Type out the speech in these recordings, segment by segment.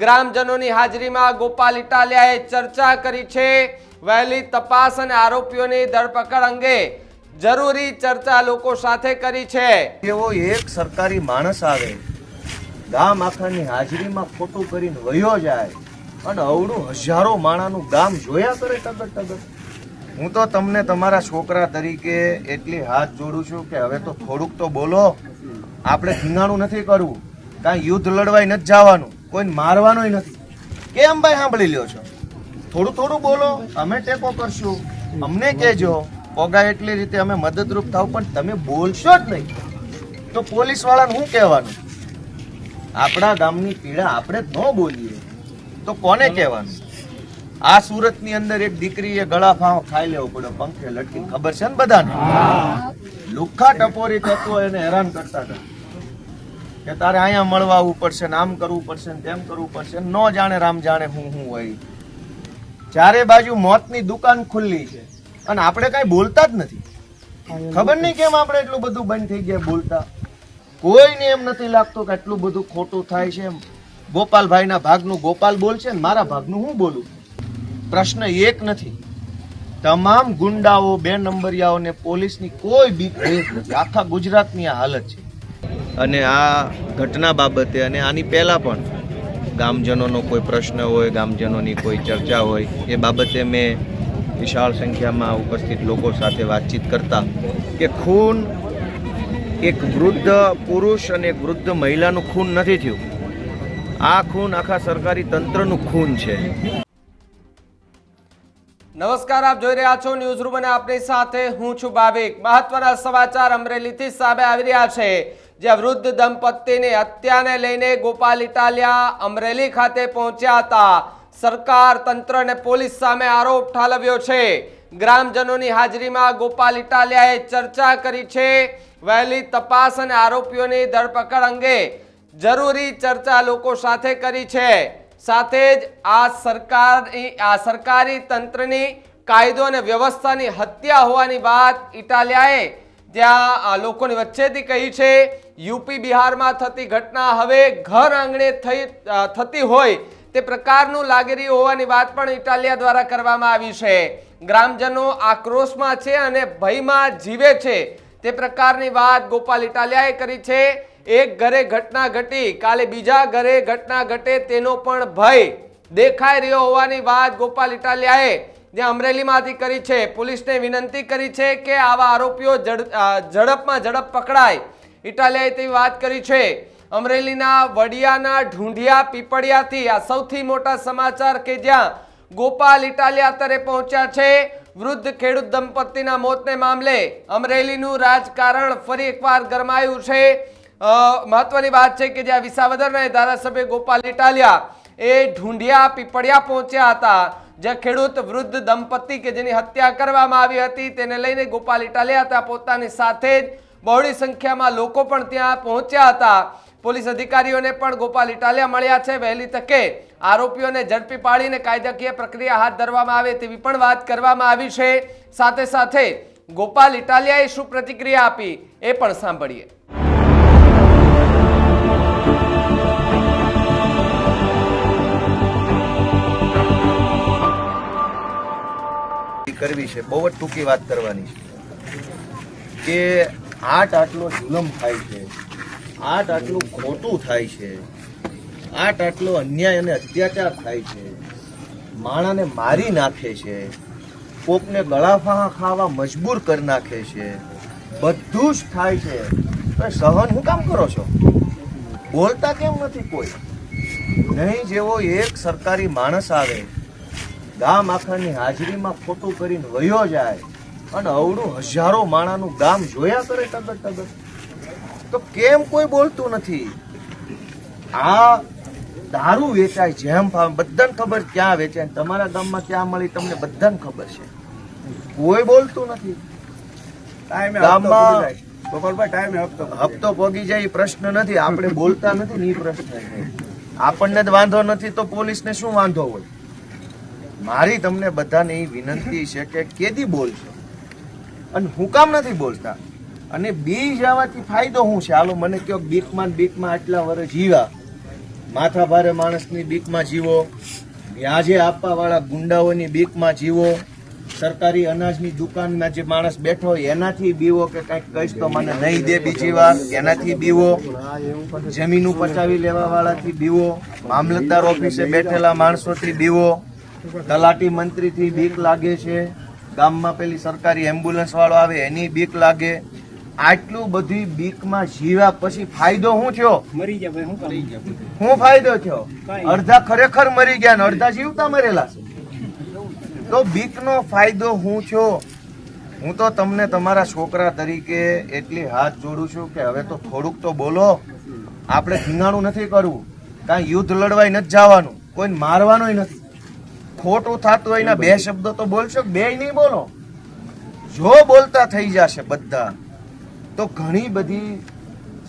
ગ્રામજનોની હાજરીમાં ગોપાલ ઇટાલિયાએ ચર્ચા કરી છે. વહેલી તપાસ અને આરોપીઓની ધરપકડ અંગે જરૂરી ચર્ચા લોકો સાથે કરી છે. એવો એક સરકારી માણસ આવે, ગામ આખાની હાજરીમાં ખોટું કરીને વયો જાય અને અવડું હજારો માણાનું ગામ જોયા કરે ટગર ટગર. હું તો તમને તમારા છોકરા તરીકે એટલી હાથ જોડું છું કે હવે તો થોડુંક તો બોલો. આપણે ધીંગાણું નથી કરવું. કાંઈ યુદ્ધ લડવાય નથી જવાનું. કોઈને મારવાનોય નથી. કેમ ભાઈ સાંભળી લ્યો છો? થોડું થોડું બોલો, અમે ટેકો કરશું. અમને કહેજો પોગા એટલી રીતે અમે મદદરૂપ થાવ, પણ તમે બોલશો જ નહીં. તો પોલીસ વાળાને શું કહેવાનું? આપણા ગામની પીડા આપણે ન બોલીએ. તો કોને કહેવાનું? આ સુરતની અંદર એક દીકરીએ ગળા ફાંવ ખાઈ લેવો પડ્યો, પંખે લટકી ખબર છે ને બધાને? લુખ્ખા ટપોરી તત્વો એને હેરાન કરતા હતા. કે તારે અહીંયા મળવા આવવું પડશે ને આમ કરવું પડશે ને તેમ કરવું પડશે ન જાણે રામ જાણે હું હું હોય. ચારે બાજુ મોતની દુકાન ખુલ્લી છે. અને આપણે કાંઈ બોલતા જ નથી. ખબર નહીં કેમ આપણે એટલું બધું બંધ થઈ ગયા બોલતા. કોઈને એમ નથી લાગતું કે એટલું બધું ખોટું થાય છે ગોપાલભાઈના ભાગનું ગોપાલ બોલશે ને મારા ભાગનું હું બોલું? પ્રશ્ન એક નથી. તમામ ગુંડાઓ બે નંબરિયાઓને પોલીસની કોઈ બીક નથી. આખા ગુજરાતની આ હાલત છે. અને આ ઘટના બાબતે અને આની પહેલા પણ ગામજનોનો કોઈ પ્રશ્ન હોય, ગામજનોની કોઈ ચર્ચા હોય, એ બાબતે મેં વિશાળ સંખ્યામાં ઉપસ્થિત લોકો સાથે વાતચીત કરતા કે ખૂન એક વૃદ્ધ પુરુષ અને એક વૃદ્ધ મહિલાનું ખૂન નથી થયું. આ ખૂન આખા સરકારી તંત્રનું ખૂન છે. નમસ્કાર, આપ જોઈ રહ્યા છો ન્યૂઝ રૂમ અને આપની સાથે હું છું ભાવિક. મહત્વના સમાચાર અમરેલીથી સામે આવી રહ્યા છે. જ્યાં વૃદ્ધ દંપતીની હત્યાને લઈને ગોપાલ ઇટાલિયા અમરેલી ખાતે પહોંચ્યા હતા. સરકાર તંત્ર અને પોલીસ સામે આરોપ ઠાલવ્યો છે. ગ્રામજનોની હાજરીમાં ગોપાલ ઇટાલિયાએ ચર્ચા કરી છે. વહેલી તપાસ અને આરોપીઓની ધરપકડ અંગે જરૂરી ચર્ચા લોકો સાથે કરી છે. સાથે જ આ સરકારની, આ સરકારી તંત્રની કાયદો અને વ્યવસ્થાની હત્યા હોવાની વાત ઇટાલિયાએ જ્યાં લોકોની વચ્ચેથી કહી છે. યુપી બિહારમાં થતી ઘટના હવે ઘર આંગણે થઈ થતી હોય તે પ્રકારનું લાગી રહ્યું હોવાની વાત પણ ઇટાલિયા દ્વારા કરવામાં આવી છે. ગ્રામજનો આક્રોશમાં છે અને ભયમાં જીવે છે. તે પ્રકારની વાત ગોપાલ ઇટાલિયાએ કરી છે. એક ઘરે ઘટના ઘટી, કાલે બીજા ઘરે ઘટના ઘટે તેનો પણ ભય દેખાઈ રહ્યો હોવાની વાત ગોપાલ ઇટાલિયાએ જ્યાં અમરેલીમાંથી કરી છે. પોલીસને વિનંતી કરી છે કે આવા આરોપીઓ ઝડ- ઝડપમાં ઝડપ પકડાય. ઇટાલિયાએ તેવી વાત કરી છે. અમરેલીના વડિયાના ઢૂંઢિયા પીપળિયાથી આ સૌથી મોટા સમાચાર કે જ્યાં ગોપાલ ઇટાલિયા અત્યારે પહોંચ્યા છે. વૃદ્ધ ખેડૂત દંપતીના મોતને મામલે અમરેલીનું રાજકારણ ફરી એકવાર ગરમાયું છે. મહત્વની વાત છે કે જ્યાં વિસાવદરના ધારાસભ્ય ગોપાલ ઇટાલિયા એ ઢૂંઢિયા પીપળિયા પહોંચ્યા હતા. જ્યાં ખેડૂત વૃદ્ધ દંપતી કે જેની હત્યા કરવામાં આવી હતી તેને લઈને ગોપાલ ઇટાલિયા હતા પોતાની સાથે જ બહોળી સંખ્યામાં લોકો પણ ત્યાં પહોંચ્યા હતા. પોલીસ અધિકારીઓને પણ ગોપાલ ઇટાલિયા મળ્યા છે. વહેલી તકે આરોપીઓને ઝડપી પાડીને કાયદાકીય પ્રક્રિયા હાથ ધરવામાં આવે તેવી પણ વાત કરવામાં આવી છે. સાથે સાથે ગોપાલ ઇટાલિયાએ શું પ્રતિક્રિયા આપી એ પણ સાંભળીએ. કરવી છે. બહુ જ ટૂંકી વાત કરવાની છે. કે આટ આટલો જુલમ થાય છે. આટ આટલું ખોટું થાય છે. આટ આટલો અન્યાય અને અત્યાચાર થાય છે. માણાને મારી નાખે છે. કોકને ગળાફા ખાવા મજબૂર કરી નાખે છે. બધું જ થાય છે. તો સહન હું કામ કરો છો? બોલતા કેમ નથી કોઈ? નહીં જેવો એક સરકારી માણસ આવે, ગામ આખાની હાજરીમાં ખોટું કરીને વયો જાય અને અવડું હજારો માણાનું ગામ જોયા કરે ટગર ટગર. તો કેમ કોઈ બોલતું નથી? આ દારૂ વેચાય જેમ ફાવે બધાને ખબર ક્યાં વેચાય તમારા ગામમાં ક્યાં મળી તમને બધાને ખબર છે. કોઈ બોલતું નથી. ગામમાં- ગામમાં ગોપાલભાઈ ટાઈમે હપ્તો હપ્તો પોગી જાય એ પ્રશ્ન નથી. આપણે બોલતા નથી ને એ પ્રશ્ન આપણને જ વાંધો નથી તો પોલીસને શું વાંધો હોય? મારી તમને બધાને એ વિનંતી છે કે કેદી બોલશો. અને હું કામ નથી બોલતા. અને બી જવાથી ફાયદો શું છે? હાલો, મને કયો બીકમાં બીકમાં આટલા વર્ષ જીવા માથા ભારે માણસની બીકમાં જીવો. વ્યાજે આપવા વાળા ગુંડાઓની બીકમાં જીવો. સરકારી અનાજની દુકાનમાં જે માણસ બેઠો એનાથી બીવો કે કંઈક કહીશ તો મને નહીં દે બીજી વાર. એનાથી બીવો. જમીનું પચાવી લેવા વાળાથી બીવો. મામલતદાર ઓફિસે બેઠેલા માણસોથી બીવો. તલાટી મંત્રીથી બીક લાગે છે. ગામમાં પેલી સરકારી એમ્બ્યુલન્સ વાળો આવે એની બીક લાગે. આટલું બધી બીકમાં જીવ્યા પછી ફાયદો શું થયો? મરી ગયા ભાઈ શું કરી ગયા શું ફાયદો થયો? અડધા ખરેખર મરી ગયા ને અડધા જીવતા મરેલા છે. તો બીકનો ફાયદો હું છો હું તો તમને તમારા છોકરા તરીકે એટલી હાથ જોડું છું કે હવે તો થોડુંક તો બોલો. આપણે ધીંગાણું નથી કરવું. કાંઈ યુદ્ધ લડવાય નથી જવાનું. કોઈને મારવાનુંય નથી. ખોટું થતું હોય ને બે શબ્દો તો બોલશો બે નહીં બોલો? જો બોલતા થઈ જશે બધા તો ઘણી બધી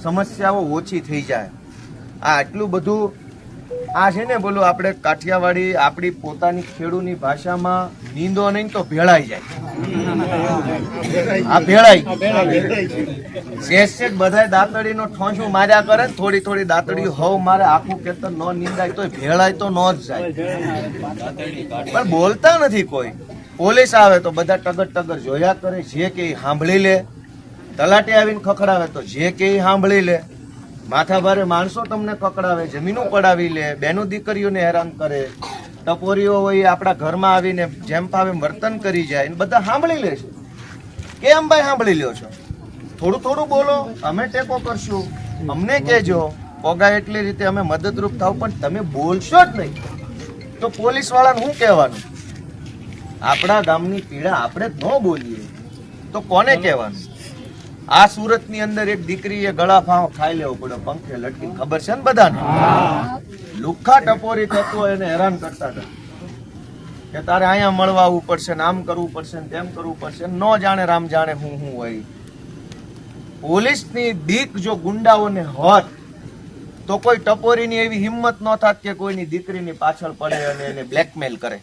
સમસ્યાઓ ઓછી થઈ જાય. આ આટલું બધું આ છે ને બોલું આપણે કાઠિયાવાડી આપણી પોતાની ખેડૂની ભાષામાં નીંદો નહીં તો ભેળાઈ જાય. આ ભેળાઈ. શેષ શેષ બધાય દાંતડીનો ઠોંસું માર્યા કરે થોડી થોડી દાંતડી હવ મારે આખું ખેતર ન નીંદાય તો ભેળાય તો ન જ જાય. પણ બોલતા નથી કોઈ. પોલીસ આવે તો બધા ટગર ટગર જોયા કરે, જે કે સાંભળી લે. તલાટી આવીને ખખડાવે તો જે કે સાંભળી લે. માથા ભારે માણસો તમને પકડાવે જમીનો પડાવી લે, બેનો દીકરીઓને હેરાન કરે. ટપોરીઓ હોય આપણા ઘરમાં આવીને જેમ ફાવે વર્તન કરી જાય બધા સાંભળી લે છે. કેમ ભાઈ સાંભળી લ્યો છો? થોડું થોડું બોલો, અમે ટેકો કરશું. અમને કહેજો પોગા એટલી રીતે અમે મદદરૂપ થાવ, પણ તમે બોલશો જ નહીં. તો પોલીસ વાળાને શું કહેવાનું? આપણા ગામની પીડા આપણે ન બોલીએ. તો કોને કહેવાનું? આ સુરતની અંદર એક દીકરીએ ગળા ફાવ ખાઈ લેવો પડ્યો, પંખે લટકી ખબર છે ને બધાને? લુખા ટપોરી હોય એને હેરાન કરતા હતા. કે તારે અહીંયા મળવા આવવું પડશે ને આમ કરવું પડશે ને તેમ કરવું પડશે ન જાણે રામ જાણે હું હું હોય. પોલીસની દીક જો ગુંડાઓને હોત, તો કોઈ ટપોરીની એવી હિંમત ન થાત કે કોઈની દીકરીની પાછળ પડે અને એને બ્લેકમેલ કરે.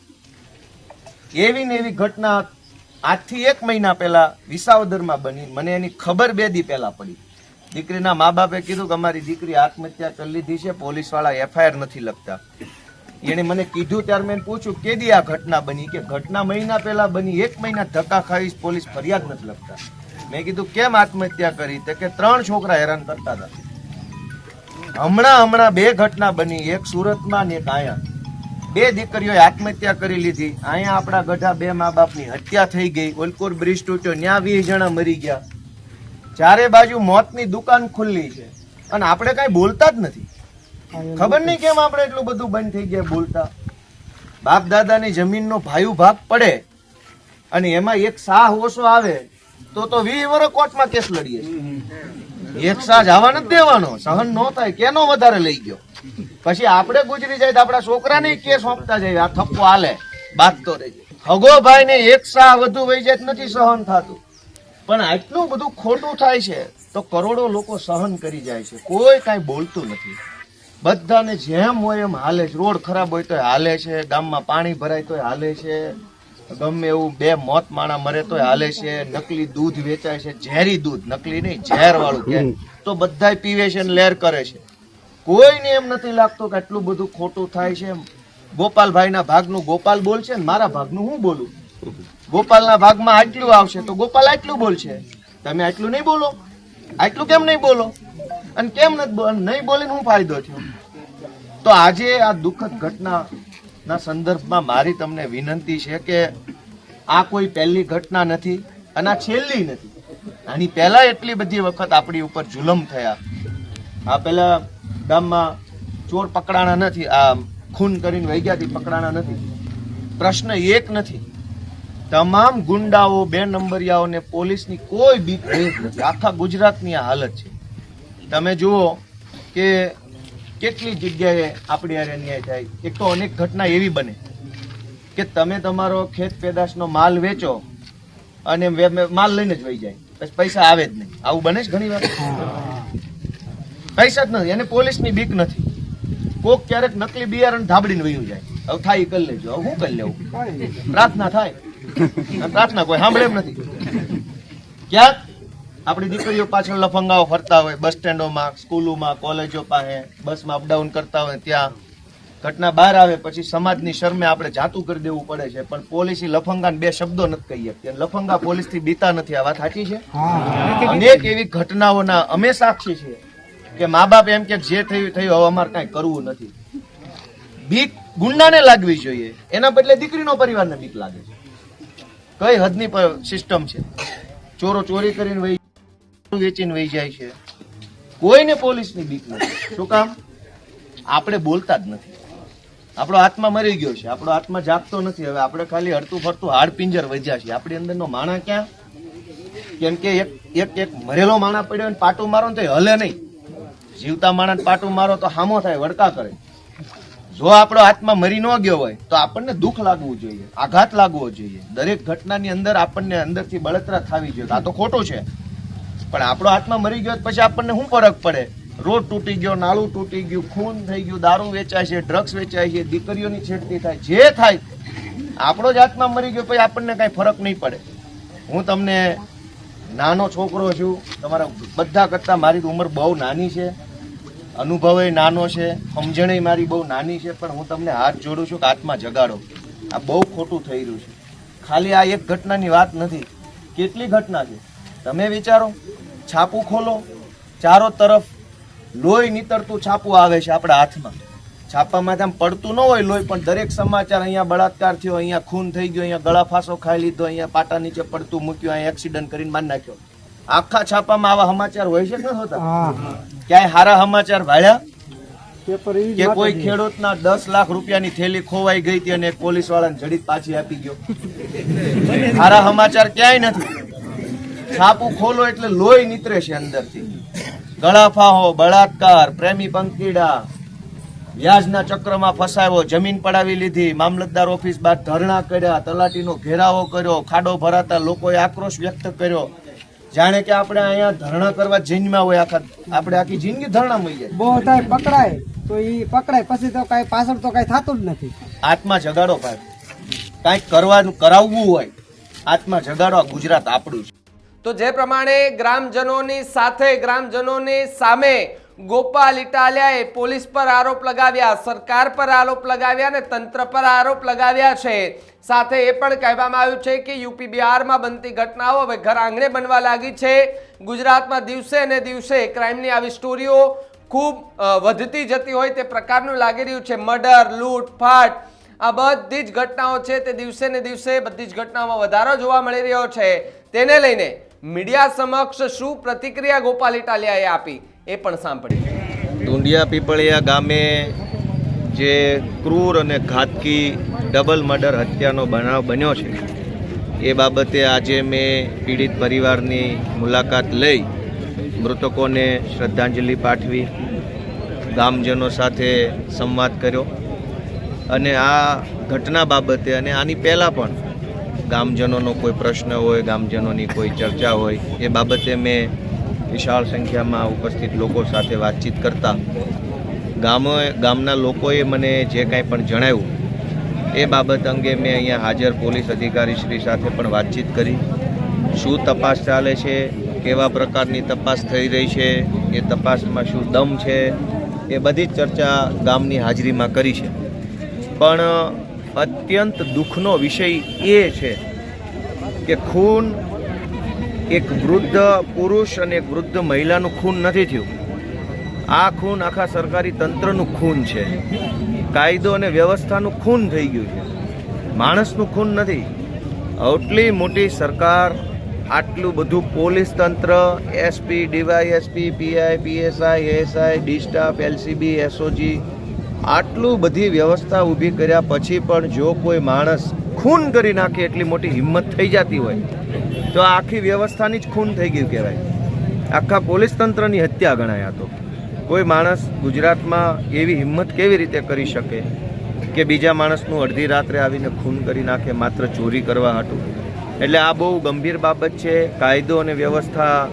એવી ને એવી ઘટના આજથી એક મહિના પહેલા વિસાવદરમાં બની. મને એની ખબર બે દી પહેલા પડી. દીકરીના મા બાપે કીધું કે અમારી દીકરી આત્મહત્યા કરી લીધી છે, પોલીસવાળા એફઆઈઆર નથી લખતા. એણે મને કીધું ત્યારે મેં પૂછ્યું કેદી આ ઘટના બની? કે ઘટના મહિના પહેલા બની, એક મહિના ધક્કા ખાવી પોલીસ ફરિયાદ નથી લખતા. મેં કીધું, કેમ આત્મહત્યા કરી? કે, ત્રણ છોકરા હેરાન કરતા હતા. હમણાં હમણાં બે ઘટના બની, એક સુરતમાં ને એક અહીંયા બે દીકરીઓએ આત્મહત્યા કરી લીધી. અહીંયા આપણા ગઢા બે મા બાપની હત્યા થઈ ગઈ. ઓલકોર બ્રિજ તૂટ્યો, ત્યાં વીસ જણા મરી ગયા. ચારે બાજુ મોતની દુકાન ખુલ્લી છે. અને આપણે કાંઈ બોલતા જ નથી. ખબર નહીં કેમ આપણે એટલું બધું બંધ થઈ ગયા બોલતા. બાપ દાદાની જમીનનો ભાયુ ભાગ પડે. અને એમાં એક સાહ ઓછો આવે. તો તો વી વર કોર્ટમાં કેસ લડીએ એક સાહ આવા નથી દેવાનો. સહન ન થાય કેનો વધારે લઈ ગયો? પછી આપણે ગુજરી જાય તો આપણા છોકરાને કેસ સોંપતા જાય. આ થપ્પો હાલે. તો રહેજે. હગો ને એક સાહ વધુ વહી જાય નથી સહન થતું. પણ આટલું બધું ખોટું થાય છે તો કરોડો લોકો સહન કરી જાય છે. કોઈ કાંઈ બોલતું નથી. બધાને જેમ હોય એમ હાલે છે. રોડ ખરાબ હોય તોય હાલે છે. ગામમાં પાણી ભરાય તોય હાલે છે. ગમે એવું બે મોત માણા મરે તો હાલે છે નકલી દૂધ વેચાય છે ઝેરી દૂધ નકલી નહીં ઝેર વાળું કે તો બધા પીવે છે ને લેર કરે છે. કોઈને એમ નથી લાગતું કે આટલું બધું ખોટું થાય છે ગોપાલભાઈના ભાગનું ગોપાલ બોલશે ને મારા ભાગનું હું બોલું? ગોપાલના ભાગમાં આટલું આવશે તો ગોપાલ આટલું બોલશે. તમે આટલું નહીં બોલો. આટલું કેમ નહીં બોલો? અને કેમ નથી બોલ નહીં બોલીને હું ફાયદો થયો? તો આજે આ દુઃખદ ઘટના ના સંદર્ભમાં મારી તમને વિનંતી છે કે આ કોઈ પહેલી ઘટના નથી અને આ છેલ્લી નથી. આની પહેલા એટલી બધી વખત આપણી ઉપર જુલમ થયા. આ પહેલા ગામમાં ચોર પકડાણા નથી, આ ખૂન કરીને વહી ગયા પકડાણા નથી. પ્રશ્ન એક નથી. તમામ ગુંડાઓ, બે નંબરિયાઓને પોલીસની કોઈ બીક નથી. આખા ગુજરાતની આ હાલત છે. તમે જુઓ કે કેટલી જગ્યાએ આપણી હારે અન્યાય થાય? એક તો અનેક ઘટના એવી બને કે તમે તમારો ખેત પેદાશનો માલ વેચો અને માલ લઈને જ વહી જાય. પછી પૈસા આવે જ નહીં. આવું બને છે ઘણી વાર? પૈસા જ નથી. એને પોલીસની બીક નથી. કોક ક્યારેક નકલી બિયારણ ધાબડીને વયું જાય. હવે થાય કરી લેજો. હવે શું કરી લેવું? પ્રાર્થના થાય. પ્રાર્થના કોઈ સાંભળે એમ નથી. ક્યાંક આપણી દીકરીઓ પાછળ લફંગાઓ ફરતા હોય બસ સ્ટેન્ડોમાં સ્કૂલોમાં કોલેજો પાસે બસમાં અપડાઉન કરતા હોય ત્યાં. ઘટના બહાર આવે પછી સમાજની શરમે આપણે જાતું કરી દેવું પડે છે પણ પોલીસ લફંગાને બે શબ્દો નથી કહીએ લફંગા પોલીસથી બીતા નથી આ વાત સાચી છે? અનેક એવી ઘટનાઓના અમે સાક્ષી છીએ કે મા બાપ એમ કે જે થયું થયું હવે અમારે કાંઈ કરવું નથી. બીક ગુંડાને લાગવી જોઈએ. એના બદલે દીકરીનો પરિવારને બીક લાગે છે. કઈ હદની સિસ્ટમ છે? ચોરો ચોરી કરીને વહી વેચીને વહી જાય છે. કોઈને પોલીસની બીક નથી. શું કામ? આપણે બોલતા જ નથી. આપણો આત્મા મરી ગયો છે. આપણો આત્મા જાગતો નથી. હવે આપણે ખાલી હડતું ફરતું હાડ પિંજર વધ્યા છે આપણી અંદરનો માણા ક્યાં? કેમ કે એક એક એક મરેલો માણા પડ્યો ને પાટું મારો તો હલે નહીં. જીવતા માણા પાટું મારો તો હામો થાય, વડકા કરે. જો આપણો આત્મા મરી ન ગયો હોય, તો આપણને દુઃખ લાગવું જોઈએ, આઘાત લાગવો જોઈએ. દરેક ઘટનાની અંદર આપણને અંદરથી બળતરા થવી જોઈએ. આ તો ખોટું છે. પણ આપણો હાથમાં મરી ગયો પછી આપણને શું ફરક પડે? રોડ તૂટી ગયો, નાળું તૂટી ગયું, ખૂન થઈ ગયું, દારૂ વેચાય છે ડ્રગ્સ વેચાય છે, દીકરીઓની છેડતી થાય, જે થાય, આપણો જ હાથમાં મરી ગયો પછી આપણને કાંઈ ફરક નહીં પડે. હું તમને નાનો છોકરો છું, તમારા બધા કરતાં મારી ઉંમર બહુ નાની છે. અનુભવે નાનો છે, સમજણે મારી બહુ નાની છે, પણ હું તમને હાથ જોડું છું કે હાથમાં જગાડો. આ બહુ ખોટું થઈ રહ્યું છે. ખાલી આ એક ઘટનાની વાત નથી. કેટલી ઘટના છે? તમે વિચારો. છાપું ખોલો. ચારો તરફ લોહી નીતરતું છાપું આવે છે આપણા હાથમાં. છાપામાં આમ પડતું ન હોય લોહી પણ દરેક સમાચાર અહીંયા બળાત્કાર થયો અહીંયા ખૂન થઈ ગયો અહીંયા ગળા ફાંસો ખાઈ લીધો અહીંયા પાટા નીચે પડતું મૂક્યું અહીંયા એક્સિડન્ટ કરીને મારી નાખ્યો. આખા છાપામાં આવા સમાચાર હોય છે ન હોતા? ક્યાંય સારા સમાચાર ભાળ્યા કે કોઈ ખેડૂતના દસ લાખ રૂપિયાની થેલી ખોવાઈ ગઈ હતી અને પોલીસ વાળાને જડીત પાછી આપી ગયો. સારા સમાચાર ક્યાંય નથી. છાપું ખોલો એટલે લોહી નીતરે છે અંદરથી. ગળાફાહો બળાત્કાર પ્રેમી પંકીડા વ્યાજના ચક્રમાં ફસાયો જમીન પડાવી લીધી મામલતદાર ઓફિસ બાદ ધરણા કર્યા તલાટીનો ઘેરાવો કર્યો ખાડો ભરાતા લોકોએ આક્રોશ વ્યક્ત કર્યો. જાણે કે આપણે અહીંયા ધરણા કરવા જન્મ્યા હોય આખા આપણે આખી જિંદગી ધરણા મળી જાય. બહુ થાય પકડાય. તો એ પકડાય પછી તો કઈ પાછળ તો કઈ થતું જ નથી. આત્મા જગાડો ભાઈ. કાંઈક કરવાનું કરાવવું હોય. આત્મા જગાડો ગુજરાત આપણું છે. તો જે પ્રમાણે ગ્રામજનોની સાથે ગ્રામજનોની સામે ગોપાલ ઇટાલિયાએ પોલીસ પર આરોપ લગાવ્યા, સરકાર પર આરોપ લગાવ્યા અને તંત્ર પર આરોપ લગાવ્યા છે. સાથે એ પણ કહેવામાં આવ્યું છે કે યુપી બિહારમાં બનતી ઘટનાઓ હવે ઘર આંગણે બનવા લાગી છે. ગુજરાતમાં દિવસે ને દિવસે ક્રાઇમની આવી સ્ટોરીઓ ખૂબ વધતી જતી હોય તે પ્રકારનું લાગી રહ્યું છે. મર્ડર, લૂંટ, ફાટ, આ બધી જ ઘટનાઓ છે તે દિવસે ને દિવસે બધી જ ઘટનાઓમાં વધારો જોવા મળી રહ્યો છે. તેને લઈને મીડિયા સમક્ષ શું પ્રતિક્રિયા ગોપાલ ઇટાલિયાએ આપી એ પણ સાંભળી ધુંડિયા પીપળિયા ગામે જે ક્રૂર અને ઘાતકી ડબલ મર્ડર હત્યાનો બનાવ બન્યો છે, એ બાબતે આજે મેં પીડિત પરિવારની મુલાકાત લઈ મૃતકોને શ્રદ્ધાંજલિ પાઠવી, ગામજનો સાથે સંવાદ કર્યો અને આ ઘટના બાબતે અને આની પહેલાં પણ ગામજનોનો કોઈ પ્રશ્ન હોય, ગામજનોની કોઈ ચર્ચા હોય, એ બાબતે મેં વિશાળ સંખ્યામાં ઉપસ્થિત લોકો સાથે વાતચીત કરતા. ગામો ગામના લોકોએ મને જે કાંઈ પણ જણાવ્યું, એ બાબત અંગે મેં અહીંયા હાજર પોલીસ અધિકારી શ્રી સાથે પણ વાતચીત કરી. શું તપાસ ચાલે છે, કેવા પ્રકારની તપાસ થઈ રહી છે, એ તપાસમાં શું દમ છે, એ બધી જ ચર્ચા ગામની હાજરીમાં કરી છે. પણ અત્યંત દુઃખનો વિષય એ છે કે ખૂન એક વૃદ્ધ પુરુષ અને એક વૃદ્ધ મહિલાનું ખૂન નથી થયું. આ ખૂન આખા સરકારી તંત્રનું ખૂન છે. કાયદો અને વ્યવસ્થાનું ખૂન થઈ ગયું છે. માણસનું ખૂન નથી. આટલી મોટી સરકાર, આટલું બધું પોલીસ તંત્ર, SP, DYSP, PI, PSI, SI, D staff, LCB, SOG આટલું બધી વ્યવસ્થા ઊભી કર્યા પછી પણ જો કોઈ માણસ ખૂન કરી નાખે એટલી મોટી હિંમત થઈ જતી હોય, તો આખી વ્યવસ્થાની જ ખૂન થઈ ગયું કહેવાય. આખા પોલીસ તંત્રની હત્યા ગણાય તો. કોઈ માણસ ગુજરાતમાં એવી હિંમત કેવી રીતે કરી શકે કે બીજા માણસનું અડધી રાત્રે આવીને ખૂન કરી નાખે, માત્ર ચોરી કરવા હતું એટલે આ બહુ ગંભીર બાબત છે. કાયદો અને વ્યવસ્થા,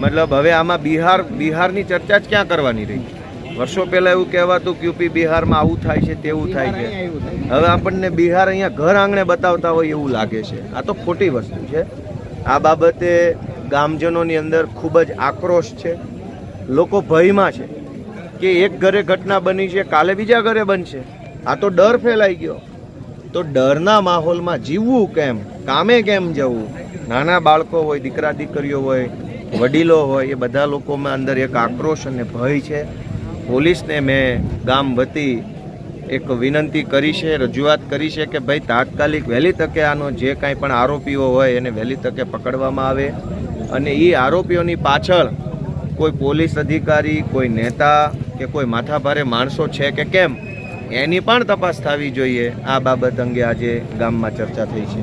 મતલબ હવે આમાં બિહાર, બિહારની ચર્ચા જ ક્યાં કરવાની રહી? વર્ષો પહેલા એવું કહેવાતું કે યુપી બિહારમાં આવું થાય છે તેવું થાય છે. હવે આપણને બિહાર અહીંયા ઘર આંગણે બતાવતા હોય એવું લાગે છે. આ તો ખોટી વસ્તુ છે. આ બાબતે ગામજનોની અંદર ખૂબ જ આક્રોશ છે. લોકો ભયમાં છે કે એક ઘરે ઘટના બની છે કાલે બીજા ઘરે બનશે. આ તો ડર ફેલાઈ ગયો. તો ડરના માહોલમાં જીવવું કેમ? કામે કેમ જવું? નાના બાળકો હોય દીકરા દીકરીઓ હોય વડીલો હોય એ બધા લોકોમાં અંદર એક આક્રોશ અને ભય છે. પોલીસને મેં ગામ વતી એક વિનંતી કરી છે, રજૂઆત કરી છે કે ભાઈ તાત્કાલિક વહેલી તકે આનો જે કાંઈ પણ આરોપીઓ હોય એને વહેલી તકે પકડવામાં આવે અને એ આરોપીઓની પાછળ કોઈ પોલીસ અધિકારી, કોઈ નેતા કે કોઈ માથાભારે માણસો છે કે કેમ, એની પણ તપાસ થવી જોઈએ. આ બાબત અંગે આજે ગામમાં ચર્ચા થઈ છે.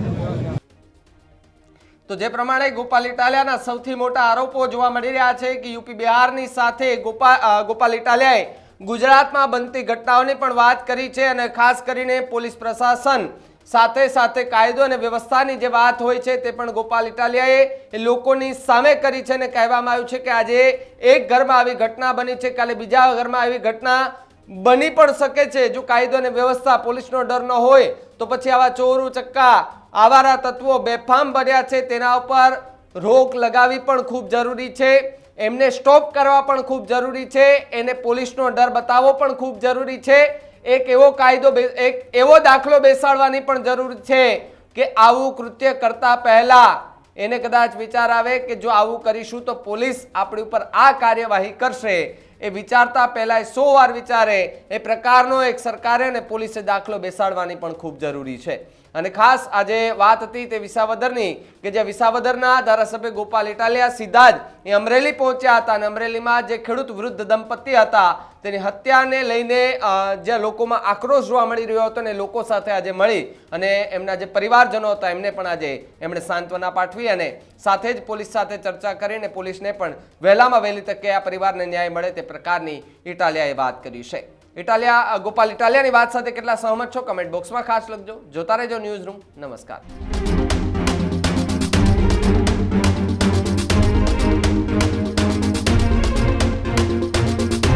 તો જે પ્રમાણે ગોપાલ ઇટાલિયાના સૌથી મોટા આરોપો જોવા મળી રહ્યા છે કે યુપી બિહારની સાથે ગોપાલ ગોપાલ ઇટાલિયાએ ગુજરાતમાં બનતી ઘટનાઓની પણ વાત કરી છે અને ખાસ કરીને પોલીસ પ્રશાસન સાથે સાથે કાયદો અને વ્યવસ્થાની જે વાત હોય છે તે પણ ગોપાલ ઇટાલિયાએ લોકોની સામે કરી છે અને કહેવામાં આવ્યું છે કે આજે એક ઘરમાં આવી ઘટના બની છે, કાલે બીજા ઘરમાં આવી ઘટના બની પણ શકે છે. જો કાયદો અને વ્યવસ્થા પોલીસનો ડર ન હોય તો પછી આવા ચોરું ચક્કા આવારા તત્વો બેફામ બન્યા છે, તેના ઉપર રોક લગાવી પણ ખૂબ જરૂરી છે, એમને સ્ટોપ કરવા પણ ખૂબ જરૂરી છે, એને પોલીસનો ડર બતાવવો પણ ખૂબ જરૂરી છે, એક એવો કાયદો એક એવો દાખલો બેસાડવાની પણ જરૂર છે કે આવું કૃત્ય કરતા પહેલા એને કદાચ વિચાર આવે કે જો આવું કરીશું તો પોલીસ આપણી ઉપર આ કાર્યવાહી કરશે. એ વિચારતા પહેલા સો વાર વિચારે, એ પ્રકારનો એક સરકારે અને પોલીસે દાખલો બેસાડવાની પણ ખૂબ જરૂરી છે. અને ખાસ આજે વાત હતી તે વિસાવદરની, કે જે વિસાવદરના ધારાસભ્ય ગોપાલ ઇટાલિયા સીધા જ એ અમરેલી પહોંચ્યા હતા અને અમરેલીમાં જે ખેડૂત વૃદ્ધ દંપતી હતા, તેની હત્યાને લઈને જે લોકોમાં આક્રોશ જોવા મળી રહ્યો હતો ને લોકો સાથે આજે મળી અને એમના જે પરિવારજનો હતા, એમને પણ આજે એમણે સાંત્વના પાઠવી અને સાથે જ પોલીસ સાથે ચર્ચા કરીને પોલીસને પણ વહેલામાં વહેલી તકે આ પરિવારને ન્યાય મળે તે પ્રકારની ઇટાલિયાએ વાત કરી છે. ઇટાલિયા ગોપાલ, ઇટાલિયાની વાત સાથે કેટલા સહમત છો? કમેન્ટ બોક્સમાં ખાસ લખજો. જોતા રહેજો ન્યૂઝ રૂમ નમસ્કાર.